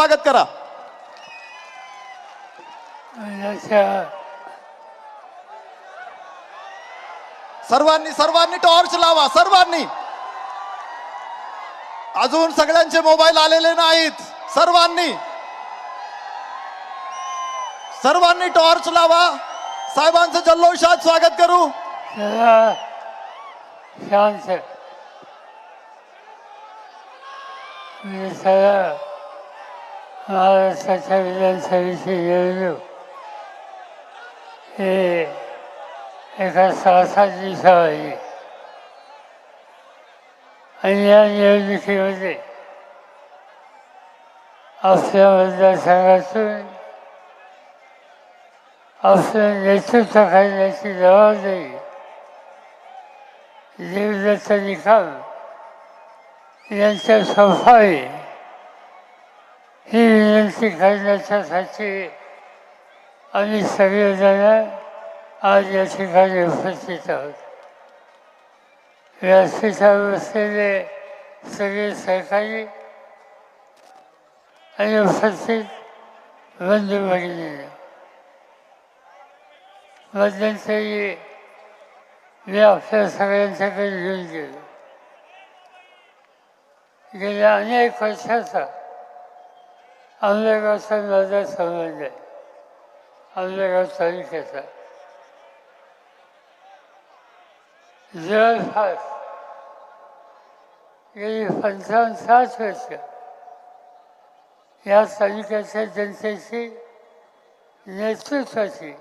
स्वागत करा. सर्वांनी सर्वांनी टॉर्च लावा सर्वांनी. अजून सगळ्यांचे मोबाईल आलेले नाहीत सर्वांनी. सर्वांनी टॉर्च लावा. साहेबांचं जल्लोषात स्वागत करू. शांत. महाराष्ट्राच्या विधानसभेची निवडणूक. हे एका सहा दिवसावाली आणि या निवडणुकीमध्ये आपल्या मतदारसंघातून आपलं नेतृत्व करण्याची जबाबदारी देवदत्त निकम यांच्या स्वभावी ही विनंती करण्याच्यासाठी आम्ही सगळेजण आज या ठिकाणी उपस्थित आहोत. व्यासपीठावर बसलेले सगळे सहकारी आणि उपस्थित बंधू भगिनी मध्यंतरी मी आपल्या सगळ्यांच्याकडे घेऊन गेलो. गेल्या अनेक वर्षाचा आमलेगावचा माझा संबंध आहे. आमलेगाव तालुक्याचा जवळपास गेली पंचावन्न सात वर्ष. या तालुक्याच्या जनतेची नेतृत्वाची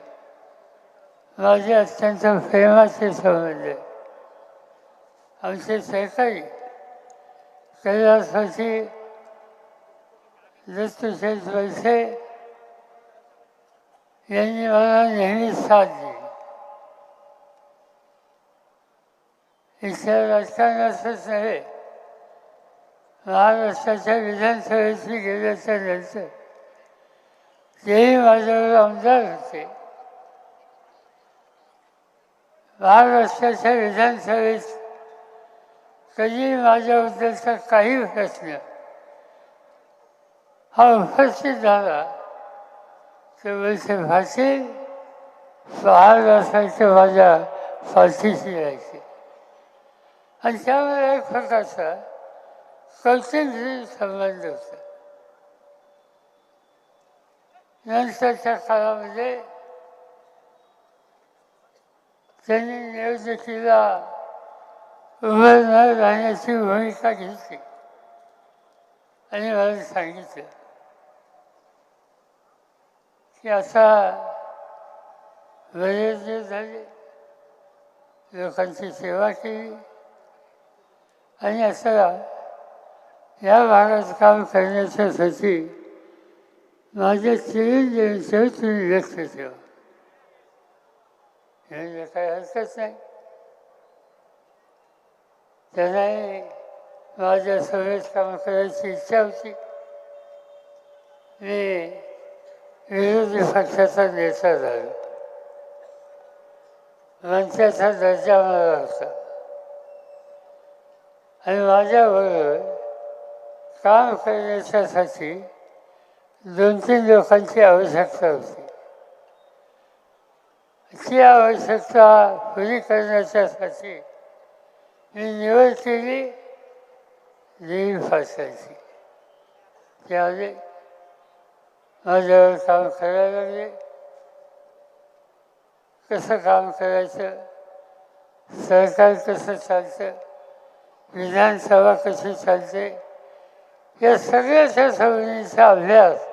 माझे अत्यंत प्रेमाचे संबंध आहे. आमचे सहकारी कैलासवासी दत्तशेठ वैसे यांनी मला नेहमी साथ दिली इथल्या राजकारणातच नव्हे महाराष्ट्राच्या विधानसभेची गेल्याच्यानंतर तेही माझ्यावर आमदार होते महाराष्ट्राच्या विधानसभेत कधी माझ्याबद्दलचा काही प्रश्न हा उपस्थित झाला तर वैसे पहाड महाराष्ट्राच्या माझ्या पाठीशी राहायचे आणि त्यामुळे एक प्रकारचा कौटुंबिक संबंध होता नंतरच्या काळामध्ये त्यांनी नियोजकीला उभं न राहण्याची भूमिका घेतली आणि मला सांगितलं की आता बरेच दिवस झाले. लोकांची सेवा केली. आणि आता या भागात काम करण्याच्यासाठी माझ्या चिरंजीवींचं तुम्ही व्यक्त ठेवा. म्हणजे काही हरकत नाही. त्यांनाही माझ्या सभेत काम करायची इच्छा होती. मी विरोधी पक्षाचा नेता झाला मंचाचा दर्जा मला होता आणि माझ्याबरोबर काम करण्याच्यासाठी दोन तीन लोकांची आवश्यकता होती. ती आवश्यकता पुरी करण्याच्यासाठी मी निवड केली देवी फासायची. त्यावेळी माझं माझ्यावर काम करायला लागले. कसं काम करायचं? सरकार कसं चालतं? विधानसभा कशी चालते? या सगळ्याच्या सवयीचा अभ्यास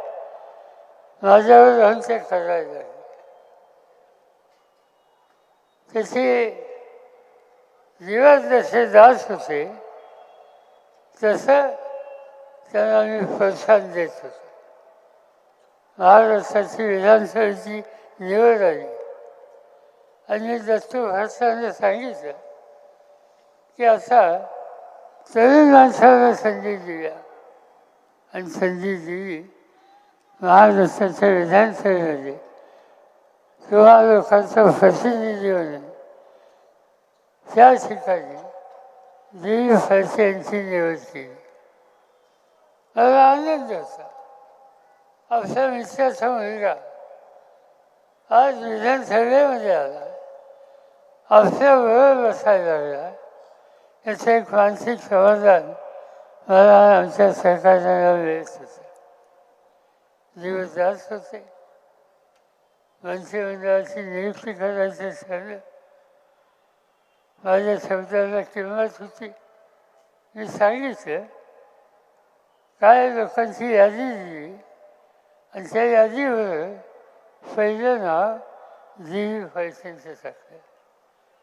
माझ्यावर राहून ते करायला लागले. त्याची दिवस जसे दास होते तसं त्यांना मी प्रोत्साहन देत होतो. महाराष्ट्राची विधानसभेची निवड आली आणि दत्तू भारताने सांगितलं की आता तरुण माणसाला संधी दिल्या. आणि संधी दिली महाराष्ट्राच्या विधानसभेमध्ये किंवा लोकांचं प्रतिनिधी म्हणून त्या ठिकाणी दिलीप फारसे यांची निवड केली. मला आनंद होता. असा मित्राचा मुलगा आज विधानसभेमध्ये आला. आपल्याबरोबर बसायला लागला. याचं एक मानसिक समाधान मला आमच्या सरकारला मिळत होतं. दिवस जात होते. मंत्रिमंडळाची नियुक्ती करायचं ठरलं माझ्या शब्दाला किंमत होती. मी सांगितलं काय लोकांची यादी दिली? त्या यादीवर पहिलं नाव जी पैशांचं टाकलं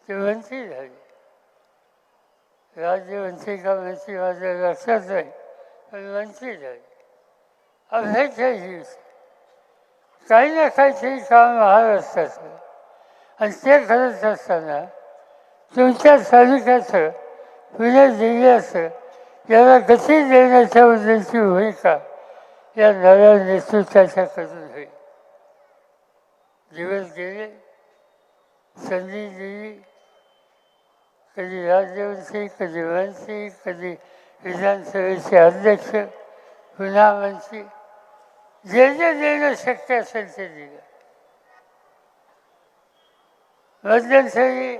ते मंत्री झाले. राज्यमंत्री का मंत्री माझ्या लक्षात नाही पण मंत्री झाले. अपेक्षा ही होती काही ना काहीतरी काम महाराष्ट्राचं आणि ते करत असताना तुमच्या तालुक्याचं पुणे जिल्ह्याचं याला गती देण्याच्या बद्दलची भूमिका या नव्या नेतृत्वाच्याकडून होईल. दिवस गेले संधी दिली. कधी राज्यमंत्री कधी मंत्री कधी विधानसभेचे अध्यक्ष पुन्हा मंत्री. जे जे देणं शक्य असेल ते दिलं. मध्यंतरी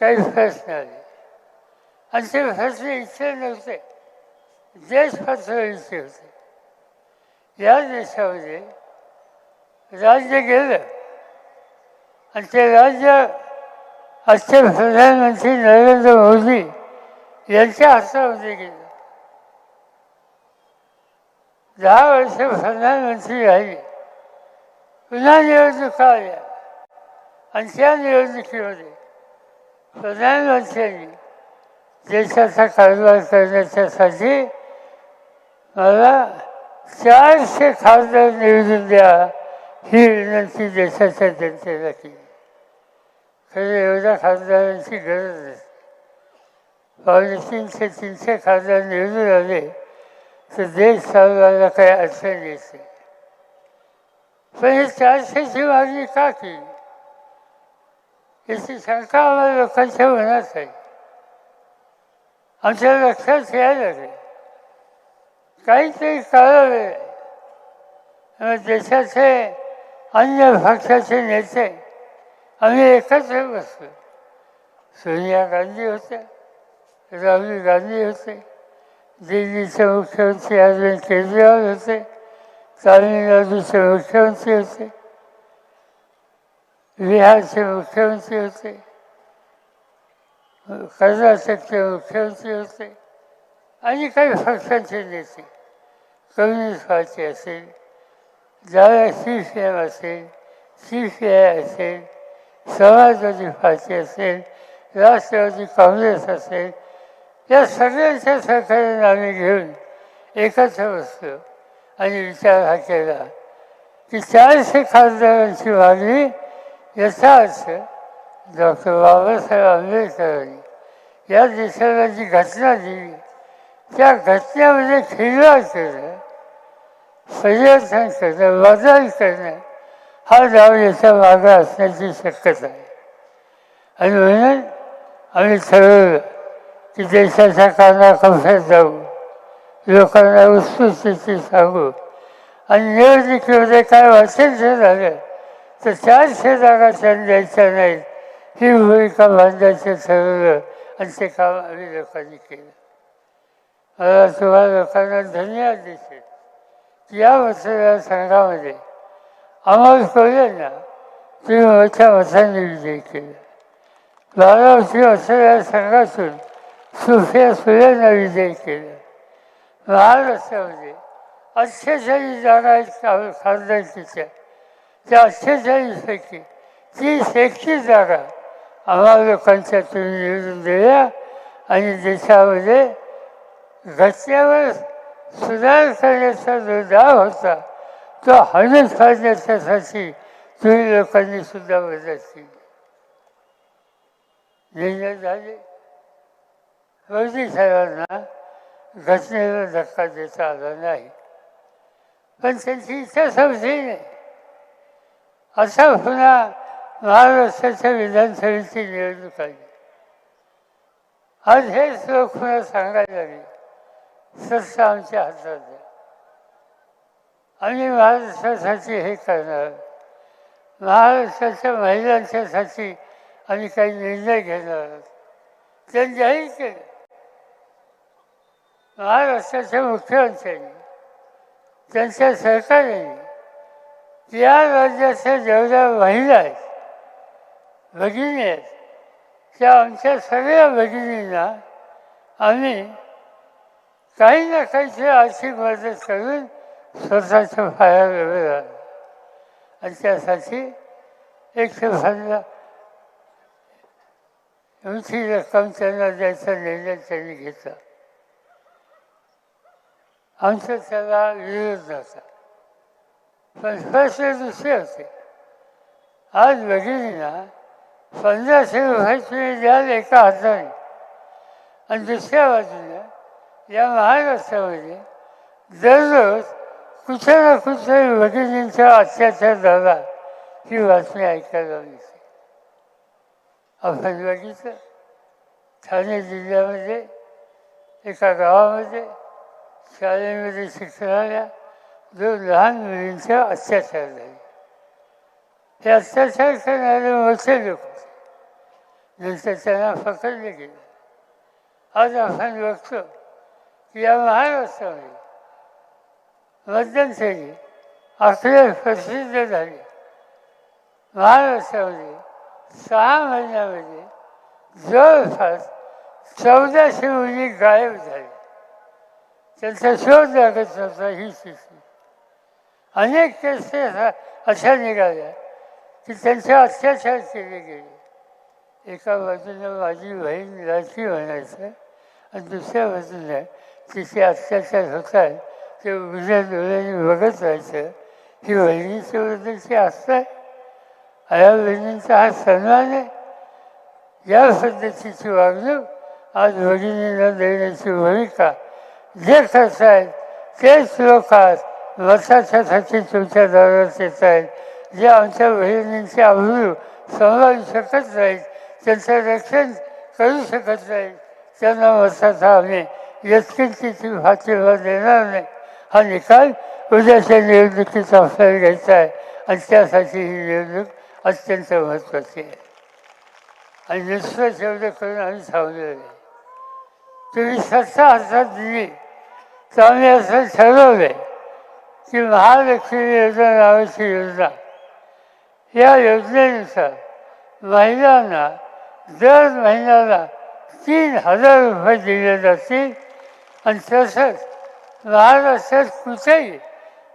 काही प्रश्न आले आणि ते प्रश्न इच्छे नव्हते देश फसवायचे होते. या देशामध्ये राज्य गेलं आणि ते राज्य आजचे प्रधानमंत्री नरेंद्र मोदी यांच्या हातामध्ये गेलं. दहा वर्ष प्रधानमंत्री राहिले. पुन्हा निवडणुका आल्या. आणि त्या निवडणुकीमध्ये प्रधानमंत्र्यांनी देशाचा कारभार करण्याच्यासाठी मला चारशे खासदार निवडून द्या ही विनंती देशाच्या जनतेला केली. खरं एवढ्या खासदारांची गरज नाही पावणे तीनशे तीनशे खासदार निवडून आले तर देश चालवायला काही अडचण येत. पण हे चारशेची मागणी का केली? याची शंका आम्हाला लोकांच्या मनात आहे. आमच्या लक्षात यायला लागेल काहीतरी कळावे. देशाचे अन्य पक्षाचे नेते आम्ही एकत्र बसलो. सोनिया गांधी होत्या राहुल गांधी होते दिल्लीचे मुख्यमंत्री अरविंद केजरीवाल होते तामिळनाडूचे मुख्यमंत्री होते बिहारचे मुख्यमंत्री होते कर्नाटकचे मुख्यमंत्री होते आणि काही पक्षांचे नेते. कम्युनिस्ट पार्टी असेल डाव्या सी एम असेल सी आय असेल समाजवादी पार्टी असेल राष्ट्रवादी काँग्रेस असेल या सगळ्यांच्या सहकार्याने आम्ही घेऊन एकत्र बसलो आणि विचार हा केला की चारशे खासदारांची मागणी याचा अर्थ डॉक्टर बाबासाहेब आंबेडकरांनी या देशाला जी घटना दिली त्या घटनेमध्ये खिलवाड केलं. परिवर्तन करणं बदल करणं हा डाव याचा मागा असण्याची शक्यता आहे. आणि म्हणून आम्ही ठरवलं की देशाच्या कानाकोपऱ्यात जाऊ. लोकांना उत्सुकतेची सांगू. आणि निवडणुकीमध्ये काय वाटेल ते झालं तर चारशे जागा त्यांना द्यायच्या नाहीत. ही भूमिका बांधायचं ठरवलं आणि ते काम आम्ही लोकांनी केलं. मला तुम्हाला लोकांना धन्यवाद देते. या या संघामध्ये अमोल कोल्हेंना तुम्ही मोठ्या मतांनी विजय केला. बारामती संघातून सुफिया सुलेंना विजय केला. महाराष्ट्रामध्ये अठ्ठेचाळीस जागा आहेत खासदारकीच्या त्या अठ्ठेचाळीसपैकी तीस एकतीस जागा आम्हाला लोकांच्या तुम्ही निवडून दिल्या आणि देशामध्ये घटनेवर सुधार करण्याचा जो डाव होता. तो हणून काढण्याच्यासाठी तुम्ही लोकांनी सुद्धा मदत केली. झाले. मोदी साहेबांना घटनेला धक्का देता आला नाही. पण त्यांची इच्छा समजली नाही. असा पुन्हा महाराष्ट्राच्या विधानसभेची निवडणूक आली. आज हेच लोक पुन्हा सांगायला लागले. सत्ता आमच्या हातात आहे आम्ही महाराष्ट्रासाठी हे करणार. महाराष्ट्राच्या महिलांच्यासाठी आम्ही काही निर्णय घेणार. आहोत त्यांनी जाहीर केलं महाराष्ट्राच्या मुख्यमंत्र्यांनी त्यांच्या सरकारने या राज्याच्या जेवढ्या महिला आहेत भगिनी आहेत त्या आमच्या सगळ्या भगिनींना आम्ही काही ना काहीतरी आर्थिक मदत करून स्वतःच्या पायावर उभे राहणार आणि त्यासाठी एक पंधरा उंची रक्कम त्यांना द्यायचा निर्णय त्यांनी घेतला. आमचा त्याला विरोध नव्हता पण प्रश्न दुसरे होते. आज भगिनींना पंधराशे रुपये तुम्ही द्याल एका हाताने. आणि दुसऱ्या बाजूला या महाराष्ट्रामध्ये दररोज कुठे ना कुठे भगिनींचा अत्याचार झाला ही बातमी ऐकायला मिळते. आपण बघितलं ठाणे जिल्ह्यामध्ये एका गावामध्ये शाळेमध्ये शिकणाऱ्या दोन लहान मुलींचा अत्याचार झाले. हे अत्याचार करणारे मोठे लोक होते. नंतर त्यांना पकडले गेले. आज आपण बघतो व्यवहार या मध्यंतरी असले प्रसिद्ध झाले. महाराष्ट्रामध्ये सहा महिन्यामध्ये जवळपास चौदाशे मुली गायब झाले. त्यांचा शोध लागत नव्हता ही स्थिती. अनेक केसेस अशा निघाल्या की त्यांचे अत्याचार केले गेले. एका बाजूला माझी बहीण राशी म्हणायचं आणि दुसऱ्या बाजूला तिचे अत्याचार होत आहेत ते उघड्या डोळ्याने बघत राहायचं ही बहिणीच्या बद्दलची आस्था आहे. या बहिणींचा हा सन्मान आहे. या पद्धतीची वागणूक आज भगिनींना देण्याची भूमिका. जे करतायत तेच लोक आज मताच्यासाठी तुमच्या दारात येत आहेत. जे आमच्या बहिणींचे अभू सांभाळू शकत नाहीत त्यांचं रक्षण करू शकत नाहीत त्यांना मताचा आम्ही यत्किंचित भातीवर देणार नाही. हा निकाल उद्याच्या निवडणुकीचा आपल्याला घ्यायचा आहे. आणि त्यासाठी ही निवडणूक अत्यंत महत्त्वाची आहे. आणि नुसतं एवढं करून आम्ही थांबलेलो आहे तुम्ही सत्ता हातात दिली तर आम्ही असं ठरवलं की महालक्ष्मी योजना नावाची योजना. या योजनेनुसार महिलांना दर महिन्याला तीन हजार रुपये दिले जातील आणि तसंच महाराष्ट्रात कुठेही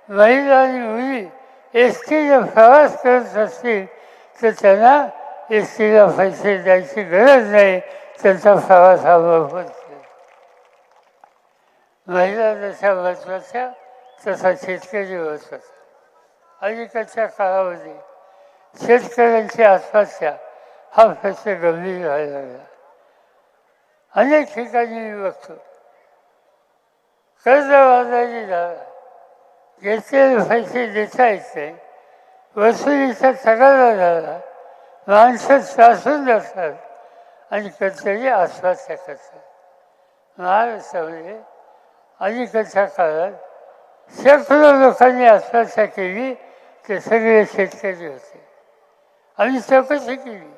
महिला आणि मुली एस टीने प्रवास करत असतील तर त्यांना एस टीला पैसे द्यायची गरज नाही त्यांचा प्रवास हा मोफत महिला जशा महत्त्वाच्या तसा शेतकरी महत्त्वाचा अलीकडच्या काळामध्ये शेतकऱ्यांची आत्महत्या हा प्रश्न गंभीर व्हायला लागला. अनेक ठिकाणी मी बघतो. कर्जबाजारी झाला घेतलेले पैसे देता येत नाही वसुलीचा तगादा झाला. माणसं त्रासून जातात आणि कधीतरी आत्महत्या करतात महाराष्ट्रामध्ये अलीकडच्या काळात शेकडो लोकांनी आश्वासा केली ते सगळे शेतकरी होते. आम्ही चौकशी केली.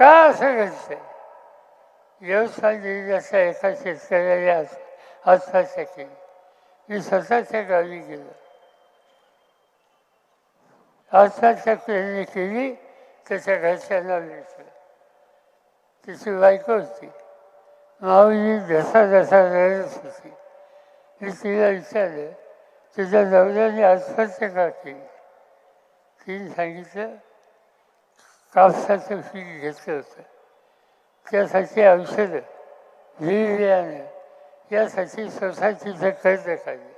का असं घडतं यवतमाळ जिल्ह्याच्या एका शेतकऱ्याने आत्म- केली मी स्वतःच्या गावी गेलो. आत्महत्या पेरणी केली त्याच्या घरच्यांना भेटलं. तिची बायको होती. माऊली जसा जसा रडत होती. मी तिला विचारलं तुझ्या नवऱ्याने आत्महत्या का केली? तिने सांगितलं कापसाचं पीक घेतलं होतं. त्यासाठी औषधं बियाणं यासाठी सोसायटीचं कर्ज काढले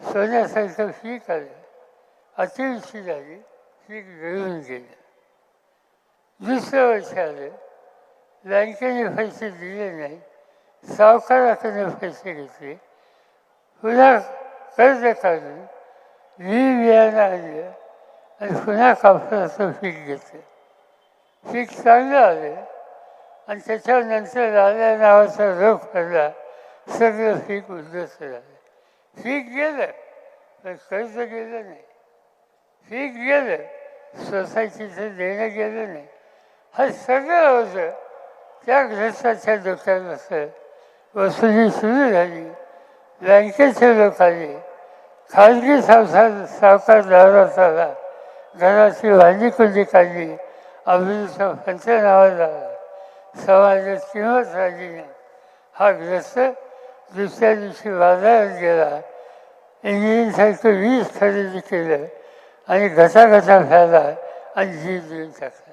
सोन्यासारखं पीक आलं अतिवृष्टी झाली पीक गळून गेलं. दुसरं वर्ष आलं. बँकेने पैसे दिले नाही. सावकाराकडे पैसे घेतले. पुन्हा कर्ज काढून बी बियाणं आणलं आणि पुन्हा कापसाचं पीक घेतलं. पीक चांगलं आलं. आणि त्याच्यानंतर राजा नावाचा रोग पडला सगळं पीक उद्ध्वस्त झालं पीक गेलं पण कर्ज गेलं नाही. पीक गेलं सोसायटीचं देणं गेलं नाही. हा सगळं होतं. त्या ग्रस्ताच्या डोक्यात बसलं वसुली सुरू झाली. बँकेचे लोक आले खाजगी सावसार सावकार दारात आला घराची भाजी कुंडी काढली. अभिनेचा पंच नावाला आला समाजात किंमत राहिली नाही हा ग्रस्त दुसऱ्या दिवशी बाजारात गेला इंजिनसारखं वीज खरेदी केलं आणि घसाघसा फॅला आणि जीव देऊन टाकला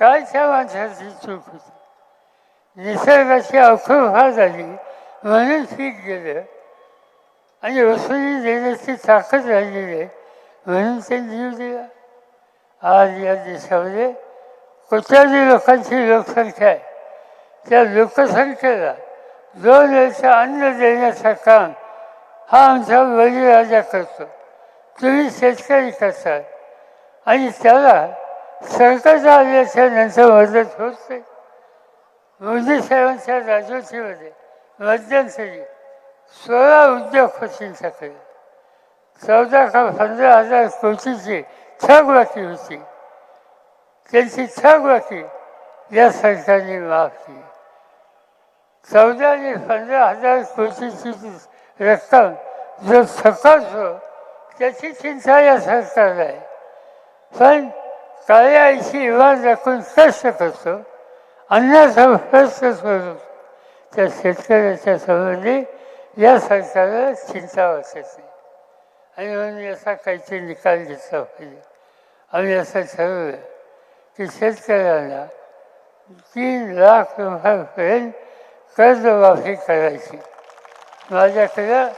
काय त्या माणसाची चूक होती निसर्गाची अवखळ झाली म्हणून पीक गेलं आणि वसुली देण्याची ताकद राहिलेली आहे म्हणून ते जीव दिला आज या देशामध्ये कोट्याधी लोकांची लोकसंख्या आहे. त्या लोकसंख्येला दोन वेळचं अन्न देण्याचं काम हा आमचा बळीराजा करतो. तुम्ही शेतकरी करतात आणि त्याला सरकारचं आल्याच्यानंतर मदत होत. नाही मोदी साहेबांच्या राजवटीमध्ये मध्यंतरी सोळा उद्योग होतील चौदा का पंधरा हजार कोटीची थकबाकी होती. त्यांची थकबाकी या सरकारने माफ केली चौदा आणि पंधरा हजार कोटीची रक्कम जो थकवतो त्याची चिंता या सरकारला आहे. पण काळ्या आईची इमान राखून कष्ट करतो अन्नाचा प्रश्न सोडून त्या शेतकऱ्याच्या संबंधी या सरकारला चिंता वाटत. नाही आणि म्हणून याचा काहीतरी निकाल घेतला पाहिजे. आम्ही असं ठरवलं. की शेतकऱ्यांना तीन लाख रुपयापर्यंत कर्जमाफी करायची. माझ्याकडं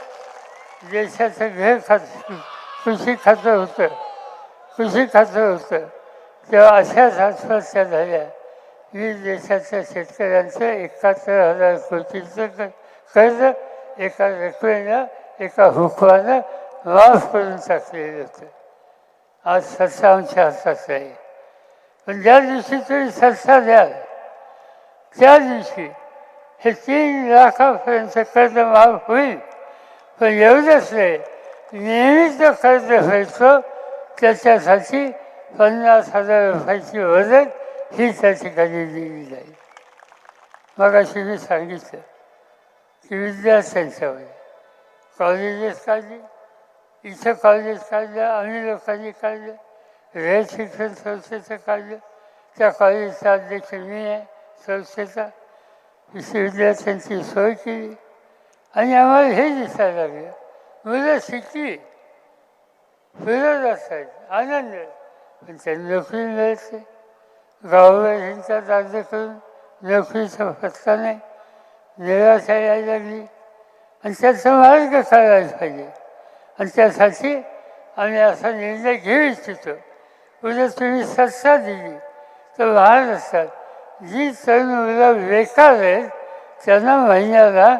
देशाचं घर खातं कृषी खातं होतं. कृषी खातं होतं. तेव्हा अशाच आत्महत्या झाल्या. मी देशाच्या शेतकऱ्यांचं एकाहत्तर हजार कोटीचं कर्ज एका रकमेनं एका हुकवानं माफ करून टाकलेलं होतं. आज सत्ता आमच्या हातात आहे. पण ज्या दिवशी तुम्ही सत्ता द्याल त्या दिवशी हे तीन लाखापर्यंत कर्ज माफ होईल. पण एवढंच नाही नेहमीच जो कर्ज व्हायचो त्याच्यासाठी पन्नास हजार रुपयाची मदत ही त्या ठिकाणी दिली जाईल. मग अशी मी सांगितलं की विद्यार्थ्यांच्यावर कॉलेजेस काढली इथं कॉलेज काढलं आम्ही लोकांनी काढलं रयत शिक्षण संस्थेचं कार्य त्या कॉलेजचा अध्यक्ष मी आहे संस्थेचा. विश्वविद्यार्थ्यांची सोय केली. आणि आम्हाला हे दिसायला लागलं मुलं शिकली. फिरत असतात आनंद पण त्यांनी नोकरी मिळायची नाही गावोगावींचा अर्ज करून नोकरीचा फटका नाही. निराशा यायला लागली. आणि त्याचा मार्ग काढायला पाहिजे. आणि त्यासाठी आम्ही असा निर्णय घेऊ इच्छितो. उद्या तुम्ही सत्ता दिली. तर महाराष्ट्रात जी तरुण मुलं बेकार आहेत त्यांना महिन्याला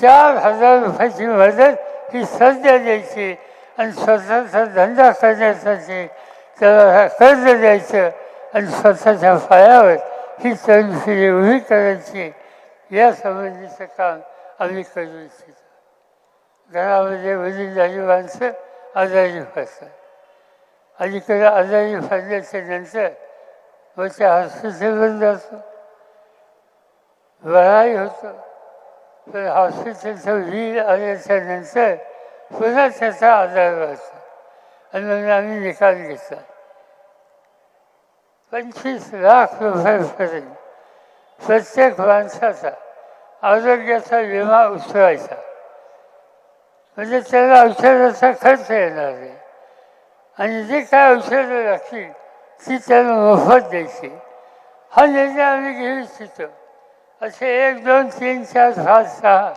चार हजार रुपयाची मदत ही सध्या द्यायची आणि स्वतःचा धंदा करण्यासाठी त्याला कर्ज द्यायचं आणि स्वतःच्या पायावर ही तरुण पिढी उभी करायची. या संबंधीचं काम आम्ही करू इच्छितो. घरामध्ये वडीलधारी माणसं आजारी पडतात. अलीकडे आजारी पडल्याच्या नंतर मग मोठ्या हॉस्पिटलवर जातो बराही होतो. पण हॉस्पिटलचं बिल आल्याच्यानंतर पुन्हा त्याचा आजार व्हायचा. आणि म्हणून आम्ही निकाल घेतला. पंचवीस लाख रुपयापर्यंत प्रत्येक माणसाचा आरोग्याचा विमा उचलायचा. म्हणजे त्याला औषधाचा खर्च येणार नाही आणि जे काय औषधं लागतील ती त्यांना मोफत द्यायची. हा निर्णय आम्ही घेऊ इच्छितो. असे एक दोन तीन चार पाच सहा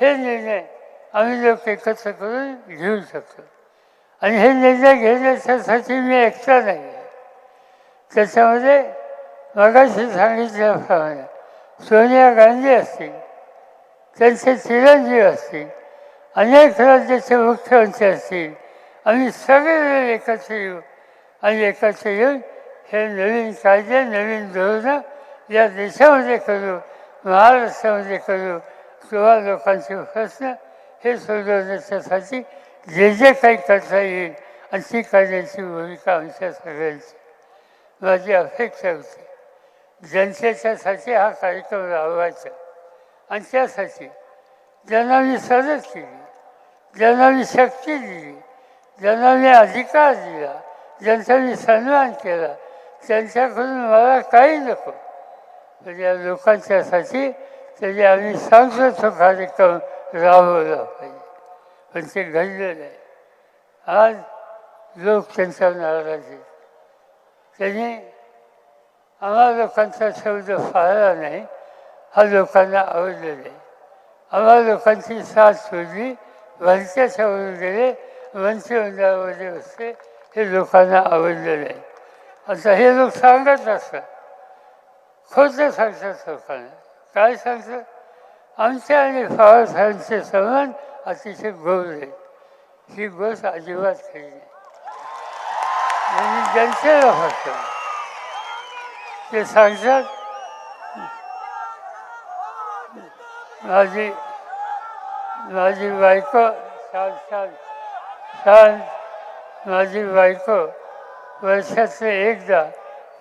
हे निर्णय आम्ही लोक एकत्र करून घेऊ शकतो. आणि हे निर्णय घेण्याच्यासाठी मी एकटा नाही आहे त्याच्यामध्ये मगाशी सांगितल्याप्रमाणे सोनिया गांधी असतील त्यांचे चिरंजीव असतील अनेक राज्याचे मुख्यमंत्री असतील आम्ही सगळे एकत्र येऊ आणि एकत्र येऊन हे नवीन कायदे नवीन धोरणं या देशामध्ये करू महाराष्ट्रामध्ये करू किंवा लोकांचे प्रश्न हे सोडवण्याच्यासाठी जे जे काही करता येईल आणि ती करण्याची भूमिका आमच्या सगळ्यांची माझी अपेक्षा होती जनतेच्यासाठी हा कार्यक्रम राबवायचा आणि त्यासाठी ज्यांना मी सदत केली ज्यांना मी शक्ती दिली ज्यांना अधिकार दिला. ज्यांचा सन्मान केला. त्यांच्याकडून मला काही नको. म्हणजे या लोकांच्यासाठी तरी आम्ही सांगतो तो कार्यक्रम राबवला पाहिजे. पण ते घडलं नाही. आज लोक त्यांच्या नाराज आहेत. त्यांनी आम्हा लोकांचा शब्द फाळला नाही. हा लोकांना आवडलं नाही. आम्हा लोकांची साथ सोडली. वरच्याच्यावरून गेले मंत्रिमंडळामध्ये असते हे लोकांना आवडलं नाही आता हे लोक सांगत असतात. खोटं सांगतात लोकांना. काय सांगतात? आमच्या आणि पवारसाहेबांचे संबंध अतिशय गौर आहे. ही गोष्ट अजिबात खरी नाही. म्हणजे जनतेला फक्त ते सांगतात माझी माझी बायको साल शांत काल माझी बायको वर्षाचं एकदा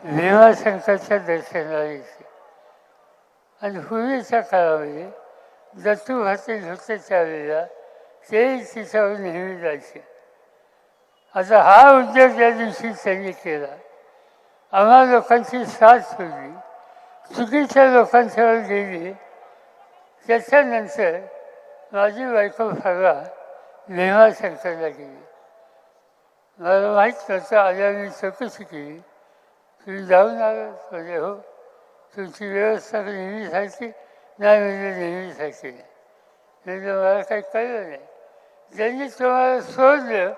भीमाशंकरच्या दर्शनाला येते. आणि पूर्वीच्या काळामध्ये दत्तू भाते होते वेळेला तेही तिच्यावर नेहमी जायचे. आता हा उद्योग ज्या दिवशी त्यांनी केला आम्हा लोकांची साथ सोडली चुकीच्या लोकांच्यावर गेली. त्याच्यानंतर माझी बायको फरवा शंकरला गेली मला माहीत नव्हतं आल्याने मी चौकशी केली तुम्ही जाऊन आलो म्हणजे हो. तुमची व्यवस्था नेहमीसारखी नाही म्हणजे नेहमीसारखी नाही म्हणजे मला काही कळलं नाही. ज्यांनी तुम्हाला सोडलं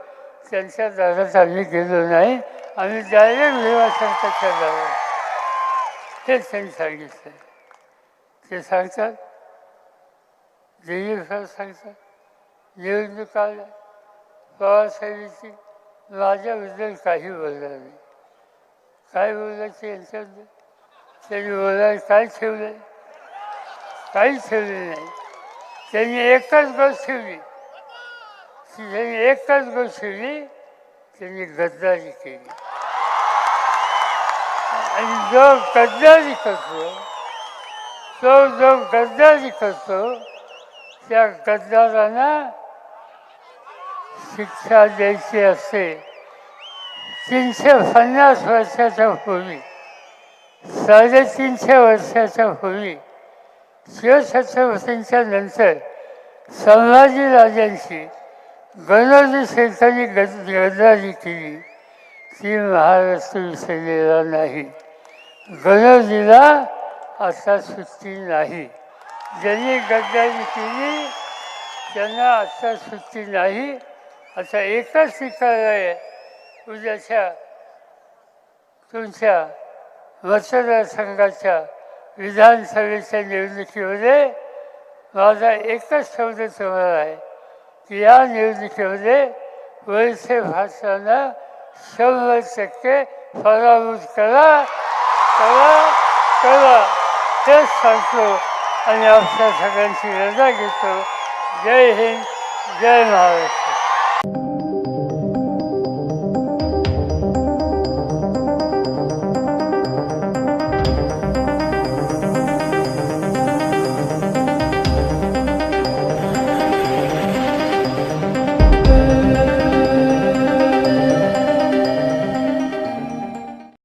त्यांच्या दारात आम्ही गेलो नाही. आम्ही डायरेक्ट भीमाशंकरच्या दारात. तेच त्यांनी सांगितलं. ते सांगतात. देवी सर सांगतात. निवडणूक आल्या पवारसाहेबांची माझ्याबद्दल काही बोलणार नाही काय बोलायचं यांच्याबद्दल त्यांनी बोलायला काय ठेवलं काही ठेवले नाही. त्यांनी एकच गोष्ट ठेवली. त्यांनी एकच गोष्ट ठेवली. त्यांनी गद्दारी केली. आणि जो गद्दारी करतो तो जो गद्दारी करतो त्या गद्दारांना शिक्षा द्यायची असते. तीनशे पन्नास वर्षाच्या पूर्वी साडेतीनशे वर्षाच्या पूर्वी शिवछत्रपतींच्या नंतर संभाजी राजांची गणोजी शेतांनी गद गद्दारी केली. ती महाराष्ट्र विसरलेला नाही. गणोजीला आता सुट्टी नाही. ज्यांनी गद्दारी केली त्यांना आता सुट्टी नाही. आता एकच ठिकाण आहे. म्हणजे उद्याच्या तुमच्या मतदारसंघाच्या विधानसभेच्या निवडणुकीमध्ये माझा एकच शब्द तुम्हाला आहे की या निवडणुकीमध्ये वैसे भाषांना शंभर टक्के पराभूत करा करा करा. तेच सांगतो आणि आपल्या सगळ्यांची रजा घेतो. जय हिंद जय महाराष्ट्र.